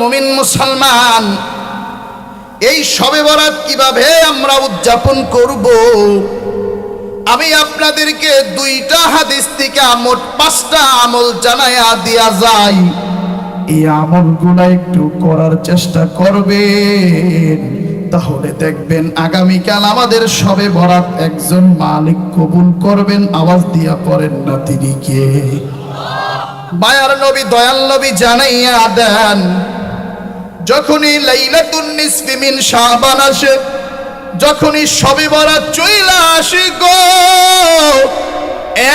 মুমিন মুসলমান, এই সবে বরাত কীভাবে আমরা উদযাপন করব? আমি আপনাদেরকে দুইটা হাদিস থেকে মোট পাঁচটা আমল জানায়া দিয়া যাই। এই আমলগুলো একটু করার চেষ্টা করবেন। তাহলে দেখবেন আগামীকাল আমাদের সবে বরাত একজন মালিক কবুল করবেন, আওয়াজ দিয়া পড়েন না তিনি কে? বায়ার নবী, দয়াল নবী জানাইয়া দেন যখনই লাইলাতুন নিসফি মিন শাবান আসে, যখনই সবে বরাত চইলা আসে গো,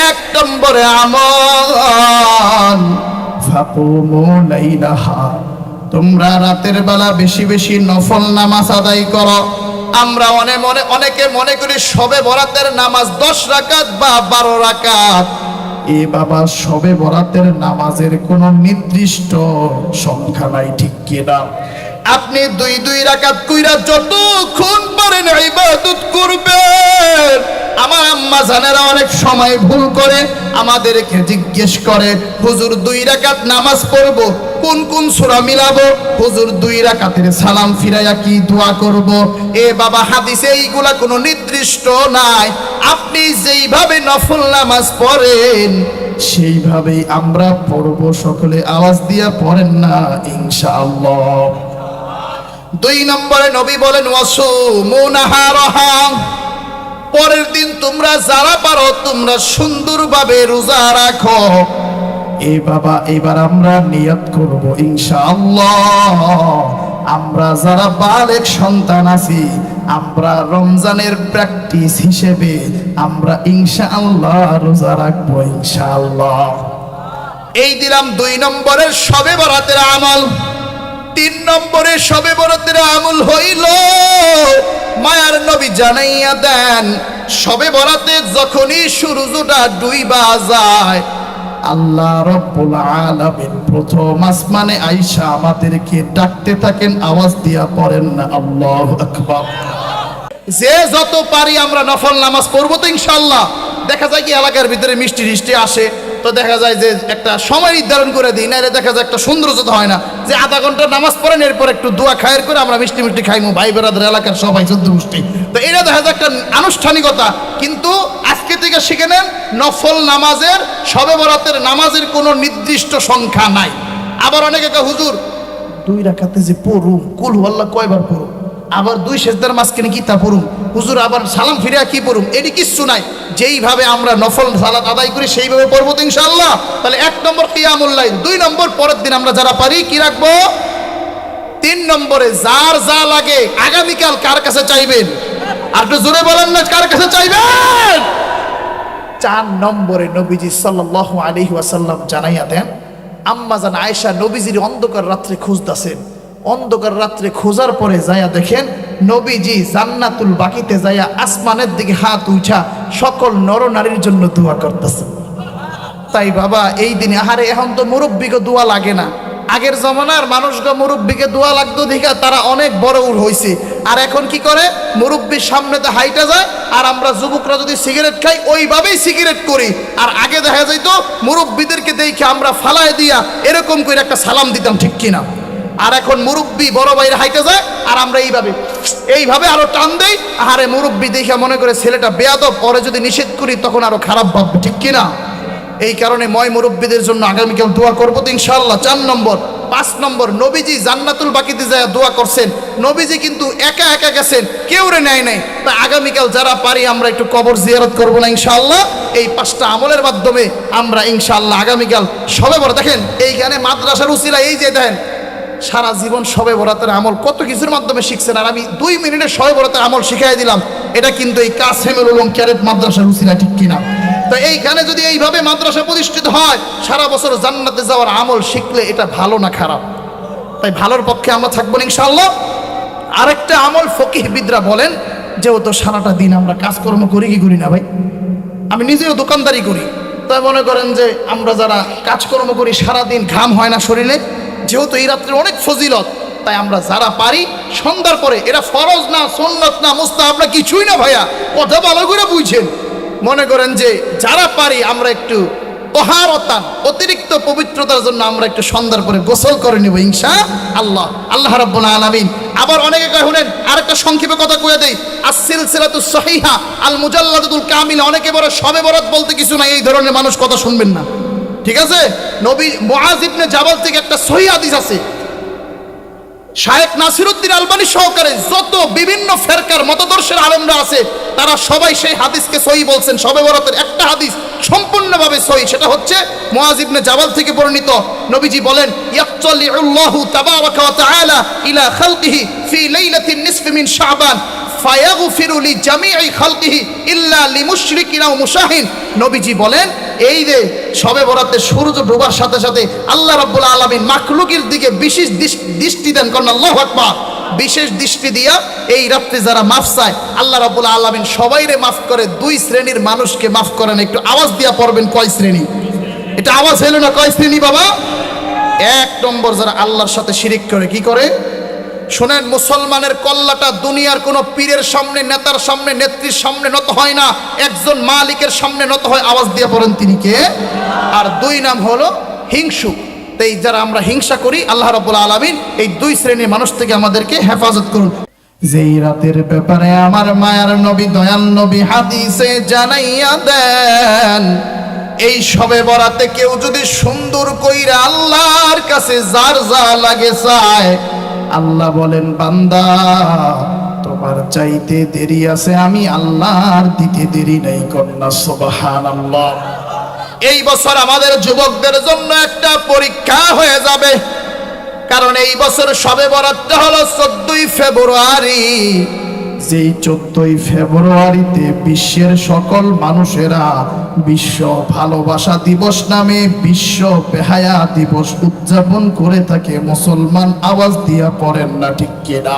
এক নম্বরে আমল। ফাকুমু লাইলাহা, তোমরা রাতের বেলা বেশি বেশি নফল নামাজ আদায় করো। আমরা অনেক মনে, অনেকে মনে করি সবে বরাতের নামাজ দশ রাকাত বা বারো রাকাত। এ বাবা সবে বরাতের নামাজের কোনো নির্দিষ্ট সংখ্যা নাই, ঠিক কিনা আপনি দুই দুই রাকাত কইরা যতক্ষণ পারেন ইবাদত করবেন। আমার আম্মা জানেরা অনেক সময় ভুল করে, আমাদেরকে জিজ্ঞেস করে, হুজুর, দুই রাকাত নামাজ পড়ব? কোন কোন সূরা মিলাবো? হুজুর, দুই রাকাতের সালাম ফিরাইয়া কি দোয়া করব? এ বাবা, হাদিসে এইগুলা কোনো নির্দিষ্ট নাই। আপনি যেইভাবে নফল নামাজ পড়েন, সেইভাবেই আমরা পড়ব। সকলে আওয়াজ দিয়া পড়েন না, ইনশাআল্লাহ। দুই নম্বরে নবী বলেন ওয়াসু মুনাহারহা পরের দিন তোমরা যারা পারো, তোমরা সুন্দরভাবে রোজা রাখো। এ বাবা, এবার আমরা নিয়ত করব, ইনশাআল্লাহ। আমরা যারা বালেক সন্তান আছি আমরা রমজানের প্র্যাকটিস হিসেবে আমরা ইনশাআল্লাহ রোজা রাখব, ইনশাআল্লাহ। এই দিলাম দুই নম্বরের সবে বরাতের আমল। তিন নম্বরে সবে বরাতের আমল হইল, মায়ার নবী জানাইয়া দেন, সবে বরাতে যখনই সূর্যটা ডুইবা যায়, আল্লাহ রব্বুল আলামিন প্রথম আসমানে আইসা আমাদেরকে ডাকতে থাকেন, আওয়াজ দিয়া পড়েন না, আল্লাহু আকবার। যে যত পারি আমরা নফল নামাজ পড়ব তো ইনশাল্লাহ দেখা যায় কি এলাকার ভিতরে মিষ্টি টিষ্টি আসে, তো দেখা যায় যে একটা সময় নির্ধারণ করে দিই না দেখা যায় একটা সৌন্দর্য তো হয় না। যে আধা ঘণ্টা নামাজ পড়েন, এরপর একটু দোয়া খায়ের করে আমরা মিষ্টি মিষ্টি খাইমু। ভাই বেড়াদের এলাকার সবাই চোদ্দ গোষ্ঠী তো এটা দেখা যায় একটা আনুষ্ঠানিকতা। কিন্তু আজকে থেকে শিখে নেন, নফল নামাজের, সবে বরাতের নামাজের কোনো নির্দিষ্ট সংখ্যা নাই। আবার অনেকে হুজুর, দুই রাখাতে যে পড়ুম, কুল আল্লাহ কয়বার পড়ুম? আবার দুই সেজদার মাঝখানে কি তা পড়ুম? হুজুর আবার সালাম ফিরিয়া কি পড়ুম? এটি কিচ্ছু নাই। যেইভাবে আমরা নফল সালাত আদায় করি, সেইভাবে পড়ব তো ইনশাআল্লাহ। তাহলে এক নম্বর কিয়ামুল্লাইন দুই নম্বর পরের দিন আমরা যারা পারি, কি রাখব? তিন নম্বরে যার যা লাগে, আগামীকাল কার কাছে চাইবেন? আর একটু জোরে বলেন না, কার কাছে চাইবেন? চার নম্বরে নবীজি সাল্লাল্লাহু আলাইহি ওয়াসাল্লাম জানাইয়া দেন, আম্মা জান আয়েশা নবীজির অন্ধকার রাত্রে খুঁজতাছেন। অন্ধকার রাত্রে খোঁজার পরে যায়া দেখেন, নবীজি জান্নাতুল বাকিতে যায়া আসমানের দিকে হাত উঠা সকল নরনারীর জন্য দোয়া করতেছেন তাই বাবা, এই দিনে আহারে এখন তো মুরব্বীকে দোয়া লাগে না। আগের জমানার মানুষকে মুরব্বীকে দোয়া লাগতো দেখা তারা অনেক বড় উর হয়েছে আর এখন কি করে? মুরব্বীর সামনেতে হাইটা যায়, আর আমরা যুবকরা যদি সিগারেট খাই, ওইভাবেই সিগারেট করি। আর আগে দেখা যাইতো, মুরব্বীদেরকে দেখে আমরা ফালায় দিয়া এরকম করে একটা সালাম দিতাম, ঠিক কিনা? আর এখন মুরব্বী বড় ভাইয়ের হাইটে যায়, আর আমরা এইভাবে এইভাবে আরও টান দেই আরে মুরব্বী দেখে মনে করে ছেলেটা বেয়াদব, পরে যদি নিষেধ করি তখন আরও খারাপ ভাববে, ঠিক কিনা? এই কারণে ময় মুরব্বীদের জন্য আগামীকাল দোয়া করব তো ইনশাল্লাহ চার নম্বর, পাঁচ নম্বর, নবীজি জান্নাতুল বাকিতে যায় দোয়া করছেন। নবীজি কিন্তু একা একা গেছেন, কেউ রে নেয় নাই। তা আগামীকাল যারা পারি আমরা একটু কবর জিয়ারত করব না ইনশাল্লাহ এই পাঁচটা আমলের মাধ্যমে আমরা ইনশাল্লাহ আগামীকাল সবে বড়। দেখেন, এইখানে মাদ্রাসার উসিলা এই যে দেখেন সারা জীবন সবে বরাতের আমল কত কিছুর মাধ্যমে শিখছেন? আর আমি দুই মিনিটে সবে বরাতের আমল শিখাই দিলাম। এটা কিন্তু এই কাসেমুল উলুম ক্যারেট মাদ্রাসার উসিলা, ঠিক কিনা? তো এইখানে যদি এইভাবে মাদ্রাসা প্রতিষ্ঠিত হয়, সারা বছর জান্নাতে যাওয়ার আমল শিখলে এটা ভালো না খারাপ? তাই ভালোর পক্ষে আমরা থাকব না ইনশাআল্লাহ। আরেকটা আমল ফকিহবিদরা বলেন যেহেতু সারাটা দিন আমরা কাজকর্ম করি, কি করি না ভাই? আমি নিজেও দোকানদারি করি। তাই মনে করেন যে, আমরা যারা কাজকর্ম করি, সারাদিন ঘাম হয় না শরীরে? যেহেতু এই রাত্রে অনেক ফজিলত, তাই আমরা যারা পারি সন্ধ্যার পরে, এরা ফরজ না সন্ন্যত না মুস্তা আমরা কিছুই না ভাইয়া, কথা ভালো করে বুঝছেন মনে করেন যে যারা পারি আমরা একটু তহারতান অতিরিক্ত পবিত্রতার জন্য আমরা একটু সন্ধ্যার পরে গোসল করে নিব, ইনশা আল্লাহ। আল্লাহ রাব্বুল আলামিন। আবার অনেকে কয় শুনেন আরেকটা সংক্ষেপে কথা কয়ে দেই। আসিল সিলাতু সহিহা আল মুজাল্লাদুল কামিল, অনেকে বড় সবে বরাত বলতে কিছু নাই, এই ধরনের মানুষ কথা শুনবেন না। ঠিক আছে? নবী মুআজ ইবনে জাবাল থেকে একটা সহিহ হাদিস আছে। শায়েক নাসিরুদ্দিন আলবানি সহকারে যত বিভিন্ন ফেরকার মতদর্শের আলমরা আছে, তারা সবাই সেই হাদিসকে সহি বলছেন। সবে বরাতের একটা হাদিস সম্পূর্ণভাবে সহি, সেটা হচ্ছে মুআজ ইবনে জাবাল থেকে বর্ণিত। নবীজি বলেন, ইয়াত্তালিউল্লাহু তাবারাকা ওয়া তাআলা ইলা খালকিহি ফি লাইলাতিন নিসফি মিন শাবান, ফায়াগফিরু লিজামিই খালকিহি ইল্লা লিমুশরিকিন আও মুশাহিন। নবীজি বলেন, এই যে সবে বরাতে সূর্য ডোবার সাথে সাথে আল্লাহ রাব্বুল আলামিন মাখলুকের দিকে বিশেষ দৃষ- দৃষ্টি দেন করেন আল্লাহু আকবার। বিশেষ দৃষ্টি দিয়া এই রাত্রে যারা মাফ চায়, আল্লাহ রাব্বুল আলামিন সবাইরে মাফ করে, দুই শ্রেণির মানুষকে মাফ করেন। একটু আওয়াজ দিয়া পড়বেন, কয় শ্রেণি? এটা আওয়াজ হলো না, কয় শ্রেণি বাবা? এক নম্বর যারা আল্লাহর সাথে শিরিক করে, কি করে? শোনেন, মুসলমানের কল্লাটা দুনিয়ার কোনো পীরের সামনে, নেতার সামনে, নেত্রীর সামনে নত হয় না। একজন মালিকের সামনে নত হয়। আওয়াজ দিয়ে পড়েন তিনি কে? আর দুই নাম হলো হিংসু তো এই যারা আমরা হিংসা করি, আল্লাহ রাব্বুল আলামিন এই দুই শ্রেণির মানুষ থেকে আমাদেরকে হেফাজত করুন। যেই রাতের ব্যাপারে আমার মায়ার নবী, দয়াল নবী হাদিসে জানাইয়া দেন, এই সবে বরাতে কেউ যদি সুন্দর কইরা আল্লাহর কাছে যার যা লাগে চায় আল্লাহ বলেন, বান্দা, তোমার চাইতে দেরি আছে, আমি আল্লাহর দিতে দেরি নাই কন্যা সোবাহান আল্লাহ এই বছর আমাদের যুবকদের জন্য একটা পরীক্ষা হয়ে যাবে। কারণ এই বছর সবে বরাদ্দ হলো চোদ্দই ফেব্রুয়ারি। যেই চোদ্দই ফেব্রুয়ারিতে বিশ্বের সকল মানুষেরা বিশ্ব ভালোবাসা দিবস নামে বিশ্ব বেহায়া দিবস উদযাপন করে থাকে, মুসলমান আওয়াজ দিয়া পড়েন না ঠিক কিনা?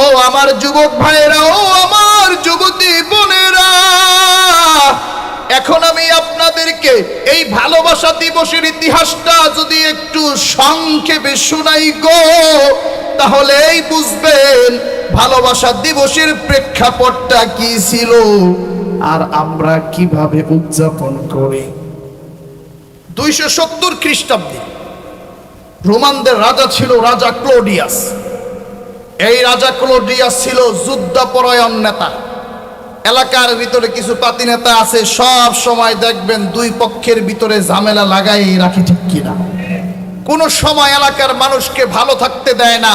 ও আমার যুবক ভাইয়েরা, ও আমার যুবতী বোনেরা, এখন আমি আপনাদেরকে এই ভালোবাসা দিবসের ইতিহাসটা যদি একটু সংক্ষেপে শোনাই গো, তাহলেই বুঝবেন ভালোবাসা দিবসের প্রেক্ষাপটটা কি ছিল? আর আমরা কীভাবে উদযাপন করি? দুইশো সত্তর খ্রিস্টাব্দে রোমানদের রাজা ছিল রাজা ক্লোডিয়াস। এই রাজা ক্লোডিয়াস ছিল যুদ্ধপরায়ণ নেতা। এলাকার ভিতরে কিছু পাতি নেতা আছে সব সময় দেখবেন দুই পক্ষের ভিতরে ঝামেলা লাগাই রাখি ঠিক কিনা। কোন সময় এলাকার মানুষকে ভালো থাকতে দেয় না।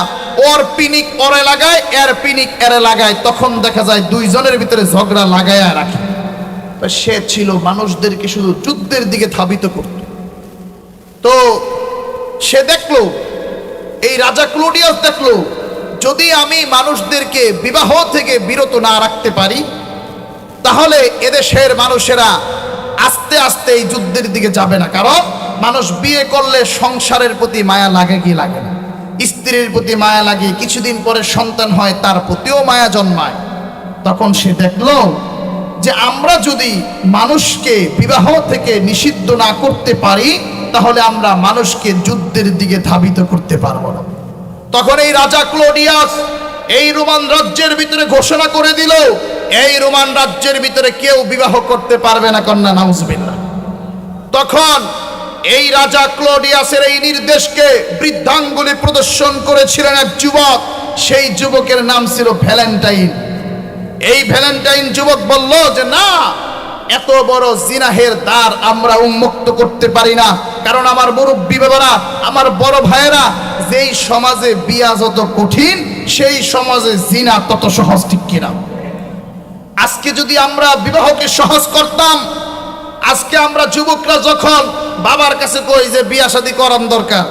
ওর পিনিক ওরে লাগায়, এর পিনিক এরে লাগায়। তখন দেখা যায় দুইজনের ভিতরে ঝগড়া লাগায়া রাখে। সে ছিল মানুষদেরকে শুধু যুদ্ধের দিকে ধাবিত করত। তো সে দেখল, এই রাজা ক্লোডিয়াস দেখল, যদি আমি মানুষদেরকে বিবাহ থেকে বিরত না রাখতে পারি, তাহলে এদেশের মানুষেরা আস্তে আস্তে এই যুদ্ধের দিকে যাবে না। কারণ মানুষ বিয়ে করলে সংসারের প্রতি মায়া লাগে কি লাগে না? স্ত্রীর প্রতি মায়া লাগে, কিছুদিন পরে সন্তান হয়, তার প্রতিও মায়া জন্মায়। তখন সে দেখল যে আমরা যদি মানুষকে বিবাহ থেকে নিষিদ্ধ না করতে পারি, তাহলে আমরা মানুষকে যুদ্ধের দিকে ধাবিত করতে পারব না। তখন এই রাজা ক্লোডিয়াস এই রোমান রাজ্যের ভিতরে ঘোষণা করে দিল, এই রোমান রাজ্যের ভিতরে কেউ বিবাহ করতে পারবে না, কন্যা, নাউজবিল্লাহ। তখন এই রাজা ক্লোডিয়াসের এই নির্দেশকে বৃদ্ধাঙ্গুলি প্রদর্শন করেছিলেন এক যুবক। সেই যুবকের নাম ছিল ভ্যালেন্টাইন। এই ভ্যালেন্টাইন যুবক বলল যে, না, এত বড় জিনাহের দ্বার আমরা উন্মুক্ত করতে পারি না। কারণ আমার মুরব্বী বাবারা, আমার বড় ভাইয়েরা, যেই সমাজে বিয়া যত কঠিন, সেই সমাজে জিনা তত সহজ, ঠিক কিনা? আজকে যদি আমরা বিবাহকে সহজ করতাম আজকে আমরা যুবকরা যখন বাবার কাছে কই যে বিয়া শাদি করান দরকার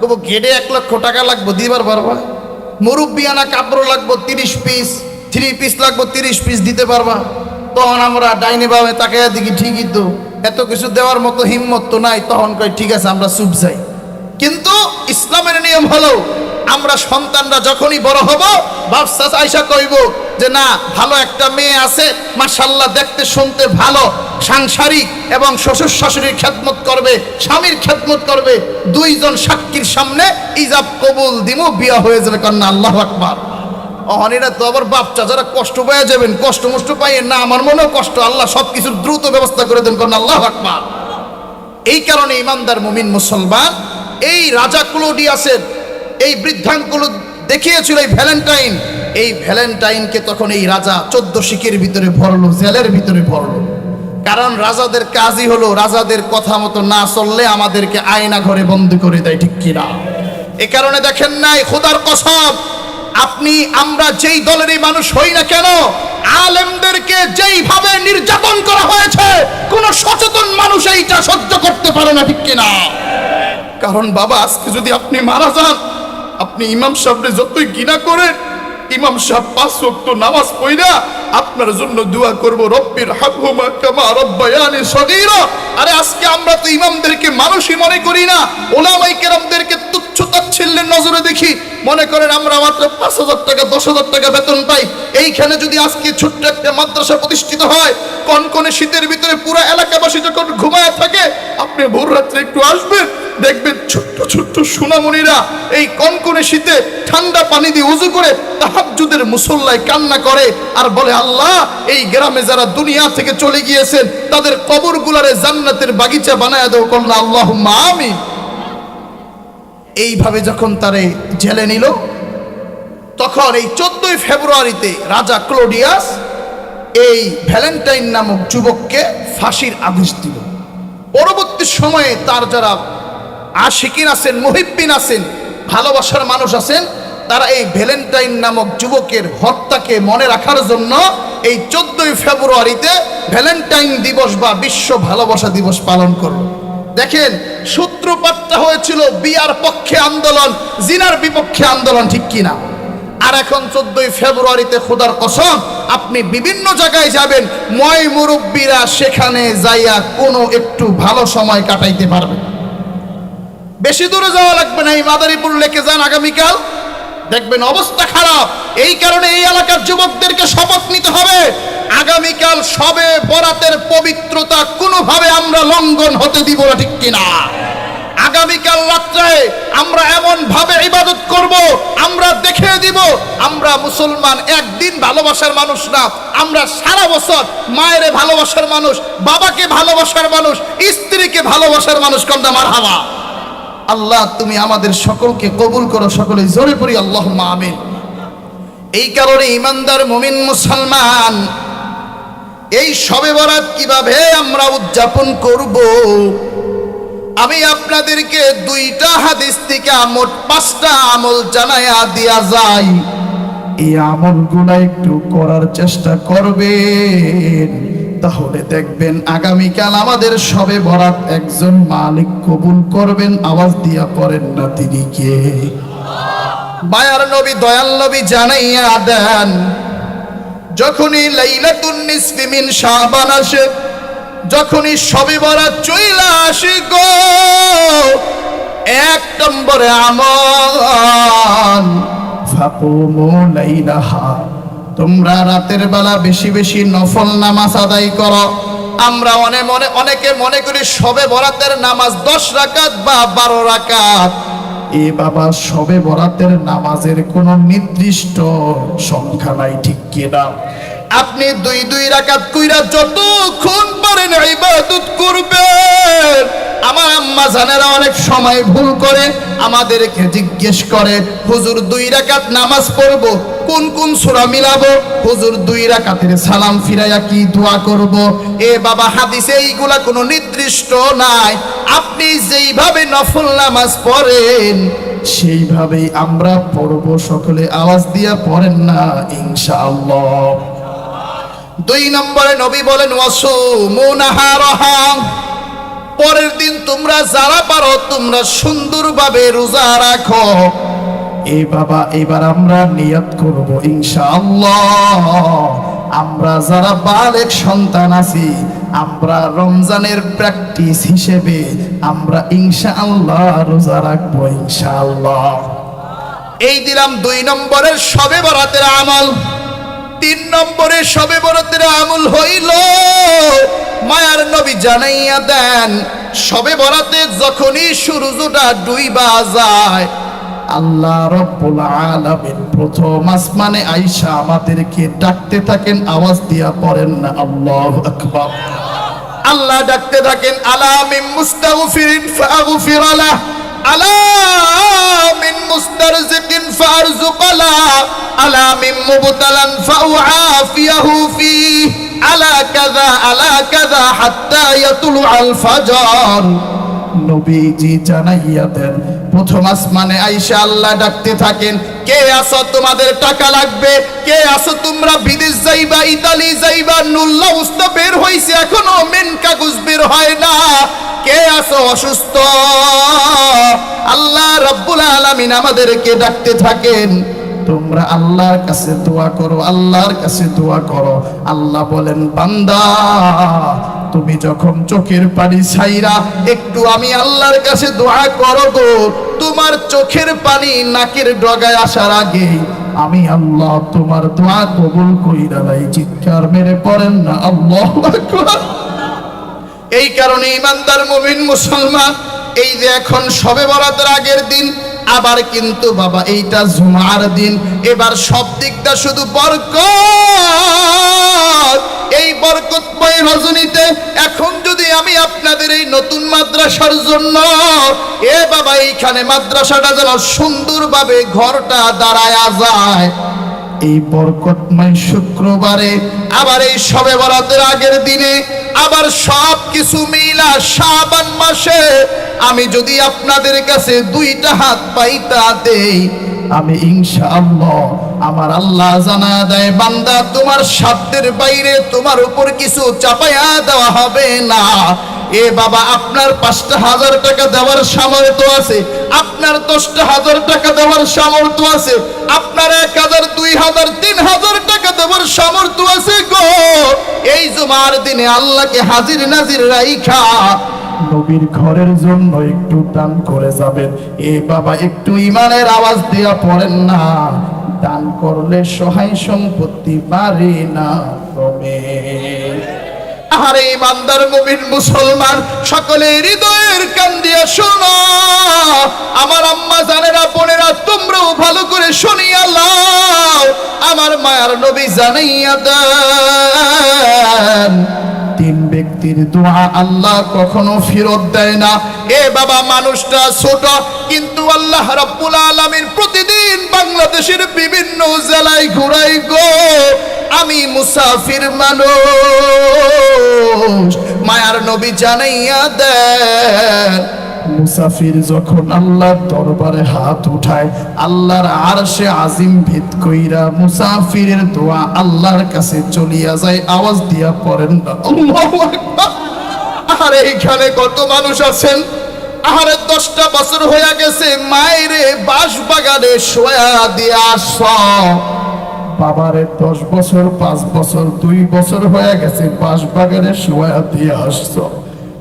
কব গেটে এক লক্ষ টাকা লাগবো, দিবার পারবা? মুরব্বী আনা কাপড় লাগবো, তিরিশ পিস, থ্রি পিস লাগবো, তিরিশ পিস দিতে পারবা। তখন আমরা ডাইনে বামে তাকে দেখি ঠিকই তো, এত কিছু দেওয়ার মতো হিম্মত তো নাই, তখন কয়, ঠিক আছে, আমরা চুপ যাই। কিন্তু ইসলামের নিয়ম হলো আমরা সন্তানরা যখনই বড় হব বাপসা আইসা কইব যে, না, ভালো একটা মেয়ে আছে মাশাল্লাহ দেখতে শুনতে ভালো, সাংসারিক এবং শ্বশুর শাশুড়ির খেদমত করবে, স্বামীর খেদমত করবে, দুইজন সাক্ষীর সামনে ইজাব কবুল দিমু, বিয়া হয়ে যাবে কন্যা আল্লাহ আকবার। অহনিরা তো আবার বাচ্চা যারা কষ্ট পেয়ে যাবেন, কষ্ট মষ্ট পাইয়ে না, আমার মনেও কষ্ট, আল্লাহ সব কিছুর দ্রুত ব্যবস্থা করে দেন কন্যা আল্লাহ আকবার। এই কারণে ইমানদার মুমিন মুসলমান, এই রাজা ক্লোডিয়াসের এই বৃদ্ধাঙ্কুল দেখিয়েছিল এই ভ্যালেন্টাইন। এই ভ্যালেন্টাইনকে তখন এই রাজা চোদ্দ শিখের ভিতরে ভরলো, জেলের ভিতরে ভরলো। কারণ রাজাদের কাজই হলো, রাজাদের কথা মতো না চললে আমাদেরকে আয়না ঘরে বন্দি করে দেয়, ঠিক কিনা? এ কারণে দেখেন নাই, খোদার কসম, আপনি, আমরা যেই দলেরই মানুষ হই না কেন, আলেমদেরকে যেইভাবে নির্যাতন করা হয়েছে, কোন সচেতন মানুষ এইটা সহ্য করতে পারে না, ঠিক কিনা? কারণ বাবা, আজকে যদি আপনি মারা যান আপনি ইমাম সাহেবরে যতই গিনা করেন, ইমাম সাহেব পাঁচ ওয়াক্ত নামাজ পড়া আপনার জন্য দোয়া করব, রব্বির হাকুমা কামা রব্বায়ানি সগীরা। আরে আজকে আমরা তো ইমামদেরকে মানুষই মনে করি না, ওলামাই কেরামদেরকে তুচ্ছ তাচ্ছিল্যের নজরে দেখি, মনে করেন আমরা মাত্র পাঁচ হাজার টাকা, দশ হাজার টাকা বেতন পাই। এইখানে যদি আজকে ছোট্ট একটা মাদ্রাসা প্রতিষ্ঠিত হয়, কনকনে শীতের ভিতরে পুরো এলাকাবাসী যখন ঘুমায় থাকে, আপনি ভোর রাত্রে একটু আসবেন, দেখবেন ছোট্ট ছোট্ট সোনামণিরা এই কনকনে শীতে ঠান্ডা পানি দিয়ে উজু করে তাহাজ্জুদের মুসল্লায় কান্না করে আর বলে, আল্লাহ, এই গ্রামে যারা দুনিয়া থেকে চলে গিয়েছেন, তাদের কবরগুলারে জান্নাতের বাগিচা বানায় দেও করল আল্লাহ আমি এইভাবে যখন তারে জেলে নিল, তখন এই চোদ্দই ফেব্রুয়ারিতে রাজা ক্লোডিয়াস এই ভ্যালেন্টাইন নামক যুবককে ফাঁসির আদেশ দিল। পরবর্তী সময়ে তার যারা আশিকিন আছেন, মুহিব্বিন আছেন, ভালোবাসার মানুষ আছেন, তারা এই ভ্যালেন্টাইন নামক যুবকের হত্যাকে মনে রাখার জন্য এই চোদ্দই ফেব্রুয়ারিতে ভ্যালেন্টাইন দিবস বা বিশ্ব ভালোবাসা দিবস পালন করল। দেখেন, সূত্রপাতটা হয়েছিল বিয়ার পক্ষে আন্দোলন, জিনার বিপক্ষে আন্দোলন, ঠিক কিনা? আর এখন চোদ্দই ফেব্রুয়ারিতে খোদার কসম, আপনি বিভিন্ন জায়গায় যাবেন ময় মুরব্বীরা সেখানে যাইয়া কোনো একটু ভালো সময় কাটাইতে পারবে বেশি দূরে যাওয়া লাগবে না, এই মাদারীপুর লেকে যান আগামীকাল। দেখবেন অবস্থা খারাপ। এই কারণে এই এলাকার যুবকদেরকে শপথ নিতে হবে। আগামীকাল সবে বরাতের পবিত্রতা কোনোভাবে আমরা লঙ্ঘন হতে দিব না, ঠিক কিনা? আগামীকাল রাত্রে আমরা এমন ভাবে ইবাদত করব, আমরা দেখে দিব, আমরা মুসলমান একদিন ভালোবাসার মানুষ না, আমরা সারা বছর মায়ের ভালোবাসার মানুষ, বাবাকে ভালোবাসার মানুষ, স্ত্রীকে ভালোবাসার মানুষ কন্দা মার হাওয়া আল্লাহ, তুমি আমাদের সকলকে কবুল করো, সকলে জোরে পড়ি আল্লাহ আমিন। এই কারণে ইমানদার মুমিন মুসলমান, এই সবে বরাত কীভাবে আমরা উদযাপন করব? আমি আপনাদেরকে দুইটা হাদিস থেকে মোট পাঁচটা আমল জানায়া দিয়া যাই। এই আমলগুলা একটু করার চেষ্টা করবেন। তাহলে দেখবেন আগামীকাল আমাদের সবে বরাত একজন মালিক কবুল করবেন, আওয়াজ দিয়া পড়েন না তিনি কে। বায়ার নবী, দয়াল নবী জানাইয়া দেন, যখনই লাইলাতুন নিসফি মিন শাবান আসে, যখনই সবে বরাত চইলা আসে গো, এক নম্বরে আমল। ফাকুমু লাইলাহা তোমরা রাতের বেলা বেশি বেশি নফল নামাজ আদায় করো। আমরা অনেক মনে অনেকে মনে করি সবে বরাতের নামাজ দশ রাকাত বা বারো রাকাত। এ বাবা, সবে বরাতের নামাজের কোনো নির্দিষ্ট সংখ্যা নাই, ঠিক কিনা আপনি দুই দুই রাকাত কইরা যতক্ষণ পারেন ইবাদত করবেন। আমার আম্মা জানেরা অনেক সময় ভুল করে, আমাদেরকে জিজ্ঞেস করে, হুজুর, দুই রাকাত নামাজ পড়ব? কোন কোন সূরা মিলাবো? হুজুর, দুই রাকাতের সালাম ফিরাইয়া কি দোয়া করব? এ বাবা, হাদিসে এইগুলা কোনো নির্দিষ্ট নাই। আপনি যেইভাবে নফল নামাজ পড়েন, সেইভাবেই আমরা পড়ব। সকলে আওয়াজ দিয়া পড়েন না, ইনশাআল্লাহ। দুই নম্বরে নবী বলেন ওয়াসু মুনাহারহা পরের দিন তোমরা যারা পারো তোমরা সুন্দরভাবে রোজা রাখো। এই বাবা এবার আমরা নিয়ত করব ইনশাআল্লাহ। আমরা যারা বালেক সন্তান আছি আমরা রমজানের প্র্যাকটিস হিসেবে আমরা ইনশাআল্লাহ রোজা রাখব ইনশাআল্লাহ। এই দিলাম দুই নম্বরের সবে বরাতের আমল। তিন নম্বরে সবে বরাতের আমল হইল। মায়ার নবী জানাইয়া দেন, সবে বরাতে যখনই সূর্যটা ডুইবা যায়, আল্লাহ রব্বুল আলামিন প্রথম আসমানে আইসা আমাদেরকে ডাকতে থাকেন, আওয়াজ দিয়া পড়েন না, আল্লাহু আকবার। আল্লাহ ডাকতে থাকেন আলা মিন মুস্তাগফিরিন ফাগফির লা আলা মিন মুস্তারজিকিন ফারজুক লা আলা মিন মুবতালান ফাউআফিয়াহু ফি আলা কাযা আলা কাযা হাত্তা ইয়াতুলু আল ফাজর। নবীজি জানাইয়া দেন প্রথম আসমানে আইসা আল্লাহ ডাকতে থাকেন, কে আসো তোমাদের টাকা লাগবে? কে আসো তোমরা? বিদেশ যাইবা, ইতালি যাইবা, নুল্লা উস্তা বের হইছে এখনও, মেন কাগজ বের হয় না। কে আসো অসুস্থ? আল্লাহ রাব্বুল আলামিন আমাদেরকে ডাকতে থাকেন, তোমরা আল্লাহর কাছে দোয়া করো, আল্লাহর কাছে দোয়া করো। আল্লাহ বলেন, বান্দা তুমি যখন চোখের পানি ছাইরা একটু আমি আল্লাহর কাছে দোয়া করো গো, তোমার চোখের পানি নাকের ডগায় আসার আগে আমি আল্লাহ তোমার দোয়া কবুল কইরা লাই চিৎকার মেরে পড়েন না, আল্লাহ এই কারণে ইমানদার মুমিন মুসলমান, এই যে এখন সবে বরাতের আগের দিন আবার কিন্তু বাবা, এইটা জুমার দিন। এবার সব দিকটা শুধু বরকত। এই বরকতময় রজনীতে। এখন যদি আমি আপনাদের এই নতুন মাদ্রাসার জন্য, এ বাবা, এইখানে মাদ্রাসাটা যেন সুন্দরভাবে ঘরটা দাঁড়ায় যায়। এই বরকতময় শুক্রবারে। আবার এই সবে বরাতের আগের দিনে আবার সব কিছু মিলা শাবান মাসে আমি যদি আপনাদের কাছে দুইটা হাত পাইতা দেই, আমি ইনশাআল্লাহ আমার আল্লাহ জানা দেয়, বান্দা তোমার সাধ্যের বাইরে তোমার উপর কিছু চাপাইয়া দেওয়া হবে না। এ বাবা, আপনার পাঁচটা হাজার টাকা দেওয়ার সামর্থ্য আছে। আপনার দশটা হাজার টাকা দেওয়ার সামর্থ্য আছে। আপনার এক হাজার, দুই হাজার, তিন হাজার টাকা দেওয়ার সামর্থ্য আছে গো। এই জুমার দিনে আল্লাহকে হাজির নাজির রাইখা। নবীর ঘরের জন্য একটু দান করে যাবেন। এ বাবা, একটু ইমানের আওয়াজ দিয়া পড়েন না। দান করলে সহায় সম্পত্তি পারে না কমে আরে ইমানদার মুমিন মুসলমান, সকলে হৃদয়ের কান দিয়া শোনো। আমার আম্মা জানেরা, বোনেরা, তোমরাও ভালো করে শুনিয়া লাও আমার মায়ের নবী জানাইয়া দেন। ব্যক্তির দোয়া আল্লাহ কখনো ফেরত দেয় না। এ বাবা, মানুষটা ছোট, কিন্তু আল্লাহ রাব্বুল আলামিন প্রতিদিন বাংলাদেশের বিভিন্ন জেলায় ঘুরাই গো। আমি মুসাফির মানুষ, মায়ার নবী জানাইয়া দেন। মুসাফির যখন আল্লাহর দরবারে হাত উঠায়, আল্লাহর আরশে আজিম ভিত কইরা মুসাফিরের দোয়া আল্লাহর কাছে চলিয়া যায়, আওয়াজ দিয়া পড়েন না আর এইখানে কত মানুষ আছেন? আহারে, দশটা বছর হয়ে গেছে, মায়েরে বাঁশ বাগানে শোয়া দিয়ে আস বাবারে, দশ বছর, পাঁচ বছর, দুই বছর হয়ে গেছে বাঁশ বাগানে শোয়া দিয়ে আসছো।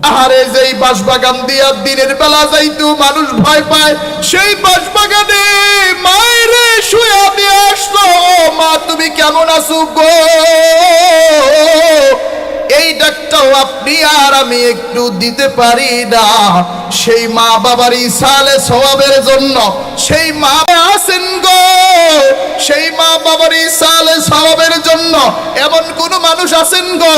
আহারে যেই বাসবাগান দিয়া দিনের বেলা যাইতো মানুষ ভয় পায়, সেই বাসবাগানে মায়েরে শুয়া দিয়ে আসলো। মা, তুমি কেমন আছো গো? এই ডাকটাও আপনি আর আমি একটু দিতে পারি না। সেই মা বাবার ইসালে সবাবের জন্য সেই মা আছেন গো। সেই মা বাবার ইসালে সবাবের জন্য এমন কোন মানুষ আছেন গো।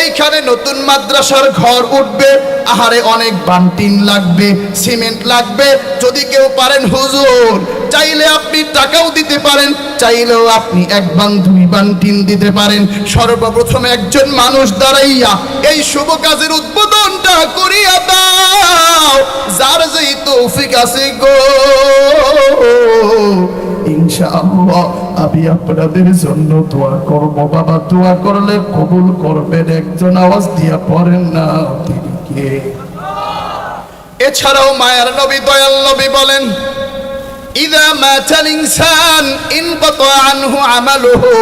এইখানে নতুন মাদ্রাসার ঘর উঠবে, আহারে অনেক বান্টিন লাগবে, সিমেন্ট লাগবে। যদি কেউ পারেন হুজুর চাইলে আপনি টাকাও দিতে পারেন, চাইলেও আপনি এক বান, দুই বান টিন দিতে পারেন। সর্বপ্রথম একজন মানুষ দাঁড়াইয়া এই শুভ কাজের উদ্বোধনটা করিয়া দাও। যার যেই তৌফিক আছে গো। আমি আপনাদের জন্য দোয়া করব। বাবা, দোয়া করলে কবুল করবেন, একজন আওয়াজ দিয়া পড়েন না তিনি এছাড়াও মায়ার নবী, দয়াল নবী বলেন ইদা মাতাল ইনসান ইনকাতা আনহু আমালুহু।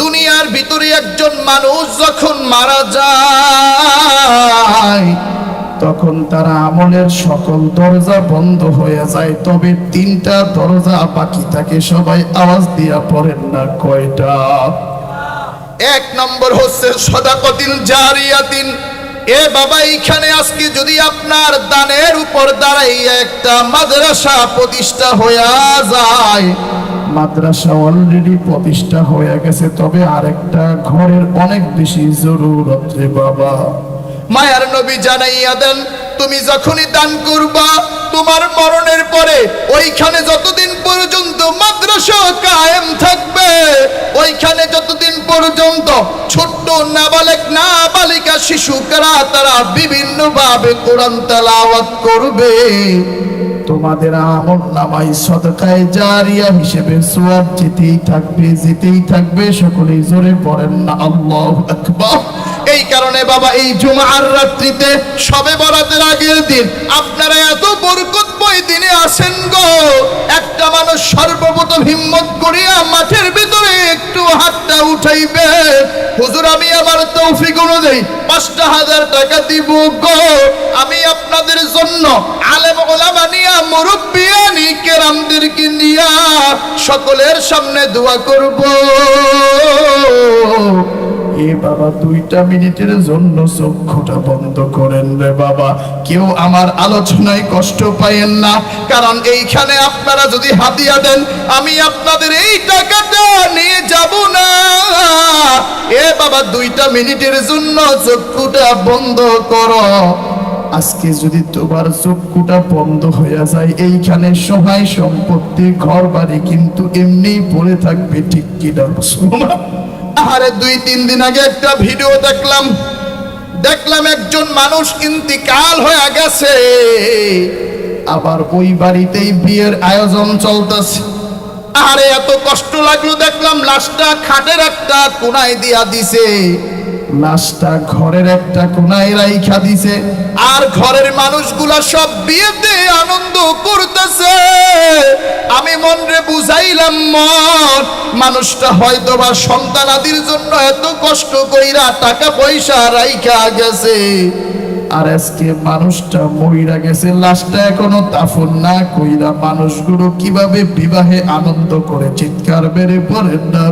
দুনিয়ার ভিতরে একজন মানুষ যখন মারা যায়, তখন তার আমলের সকল দরজা বন্ধ হয়ে যায়। তবে তিনটা দরজা বাকি থাকে, সবাই আওয়াজ দিয়া পড়েন না কয়টা। এক নম্বর হচ্ছে সদাকতিন জারিয়াতিন। এ বাবা, এইখানে আজকে যদি আপনার দানের উপর দাঁড়াইয়া একটা মাদ্রাসা প্রতিষ্ঠা হইয়া যায়, মাদ্রাসা অলরেডি প্রতিষ্ঠা হয়ে গেছে, তবে আরেকটা ঘরের অনেক বেশি জরুরত রে বাবা। মায়ার নবী জানাইয়া দেন, তুমি যখনই দান করবা, তোমার মরণের পরে ওইখানে যতদিন পর্যন্ত মাদ্রাসা কায়েম থাকবে ওইখানে যতদিন পর্যন্ত ছোট্ট নাবালেক নাবালিকা শিশুকারা তারা বিভিন্ন ভাবে কোরআন তালাওয়াত করবে, তোমাদের আমল নামাই সদকায় জারিয়া হিসেবে সোয়াব যেতেই থাকবে যেতেই থাকবে, সকলেই জোরে পড়েন না, আল্লাহ আকবার। এই কারণে বাবা, এই জুমার রাত্রিতে সবে বরাতের আগের দিন আপনারা এত বরকতময় দিনে আসেন গো। একটা মানুষ সর্বপ্রথম হিম্মত করিয়া মাঠের ভিতরে একটু হাতটা উঠাইবে। হুজুর, আমি আমার তৌফিক অনুযায়ী পাঁচটা হাজার টাকা দিব গো। আমি আপনাদের জন্য আলেম ওলামা নিয়া মুরব্বিয়ানি কেরামদেরকে নিয়া সকলের সামনে দোয়া করব। এ বাবা, দুইটা মিনিটের জন্য চক্ষুটা বন্ধ করেন রে বাবা। কেউ আমার আলোচনায় কষ্ট পাইয়েন না, কারণ এইখানে আপনারা যদি হাতিয়া দেন, আমি আপনাদের এই টাকাটা নিয়ে যাব না। এ বাবা, দুইটা মিনিটের জন্য চক্ষুটা বন্ধ করো। আজকে যদি তোমার চক্ষুটা বন্ধ হয়ে যায়, এইখানে সহায় সম্পত্তি ঘর বাড়ি কিন্তু এমনি পড়ে থাকবে, ঠিক কিনা? মুসলমান আরে দুই, তিন দিন আগে একটা ভিডিও দেখলাম। দেখলাম একজন মানুষ ইন্তিকাল হয়ে গেছে। আবার ওই বাড়িতেই বিয়ের আয়োজন চলতেছে। আরে এত কষ্ট লাগল, দেখলাম লাশটা খাটের একটা কোনায় দিয়া দিছে। লাশটা ঘরের একটা কোনায় রাইখা দিছে। আর ঘরের মানুষগুলা সব বিয়েতে আনন্দ করতেছে। আমি মনরে বুঝাইলাম, মন, মানুষটা হয়তো বা সন্তান আদির জন্য এত কষ্ট কইরা টাকা পয়সা রাইখা গেছে। আর আজকে মানুষটা মহিরা গেছে, লাশটা এখনও দাফন না কইরা মানুষগুলো কীভাবে বিবাহে আনন্দ করে? চিৎকার বেড়ে পড়েন না